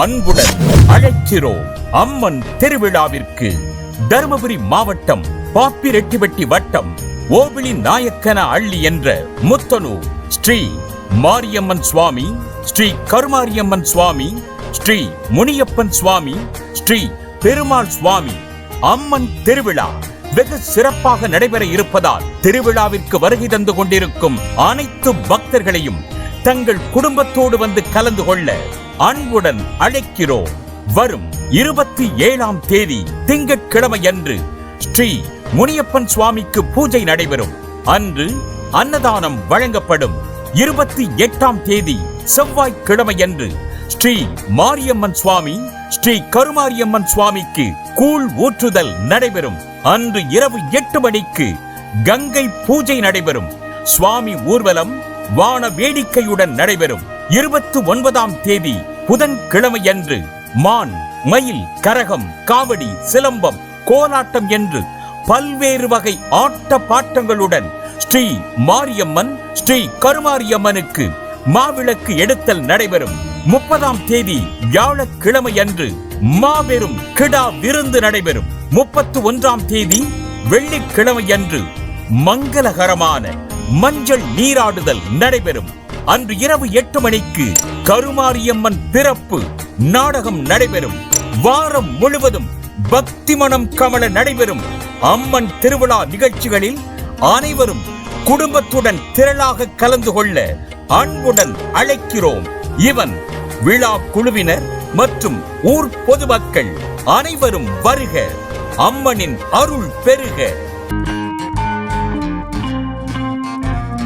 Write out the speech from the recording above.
அன்புடன் அழைக்கிறோம் அம்மன் திருவிழாவிற்கு. தருமபுரி மாவட்டம் பாப்பிரெட்டிவெட்டி வட்டம் ஓபிளி நாயக்கன அள்ளி என்ற முத்தனூர். ஸ்ரீ மாரியம்மன் சுவாமி ஸ்ரீ கருமாரியம்மன் சுவாமி ஸ்ரீ முனியப்பன் சுவாமி ஸ்ரீ பெருமாள் சுவாமி. அம்மன் திருவிழா வெகு சிறப்பாக நடைபெற இருப்பதால் திருவிழாவிற்கு வருகை தந்து கொண்டிருக்கும் அனைத்து பக்தர்களையும் தங்கள் குடும்பத்தோடு வந்து கலந்து கொள்ள அன்புடன் அழைக்கிறோம். வரும் இருபத்தி ஏழாம் தேதி திங்கட்கிழமையன்று ஸ்ரீ முனியப்பன் சுவாமிக்கு பூஜை நடைபெறும். அன்று அன்னதானம் வழங்கப்படும். இருபத்தி எட்டாம் தேதி செவ்வாய்க்கிழமையன்று ஸ்ரீ மாரியம்மன் சுவாமி ஸ்ரீ கருமாரியம்மன் சுவாமிக்கு கூழ் ஊற்றுதல் நடைபெறும். அன்று இரவு எட்டு மணிக்கு கங்கை பூஜை நடைபெறும். சுவாமி ஊர்வலம் வான வேடிக்கையுடன் நடைபெறும். இருபத்தி ஒன்பதாம் தேதி புதன்கிழமையன்று மான் மயில் கரகம் காவடி சிலம்பம் கோலாட்டம் என்று பல்வேறு வகை ஆட்ட பாட்டங்களுடன் ஸ்ரீ மாரியம்மன் ஸ்ரீ கருமாரியம்மனுக்கு மாவிளக்கு எடுத்தல் நடைபெறும். முப்பதாம் தேதி வியாழக்கிழமையன்று மாபெரும் கிடா விருந்து நடைபெறும். முப்பத்து ஒன்றாம் தேதி வெள்ளிக்கிழமையன்று மங்களகரமான மஞ்சள் நீராடுதல் நடைபெறும். அன்று இரவு எட்டு மணிக்கு கருமாரியம்மன் பிறப்பு நாடகம் நடைபெறும். வாரம் முழுவதும் பக்தி மனம் கமல நடைபெறும். அம்மன் திருவிழா நிகழ்ச்சிகளில் அனைவரும் குடும்பத்துடன் திரளாக கலந்து கொள்ள அன்புடன் அழைக்கிறோம். இவன் விழா குழுவினர் மற்றும் ஊர் பொதுமக்கள் அனைவரும் வருக. அம்மனின் அருள் பெருக.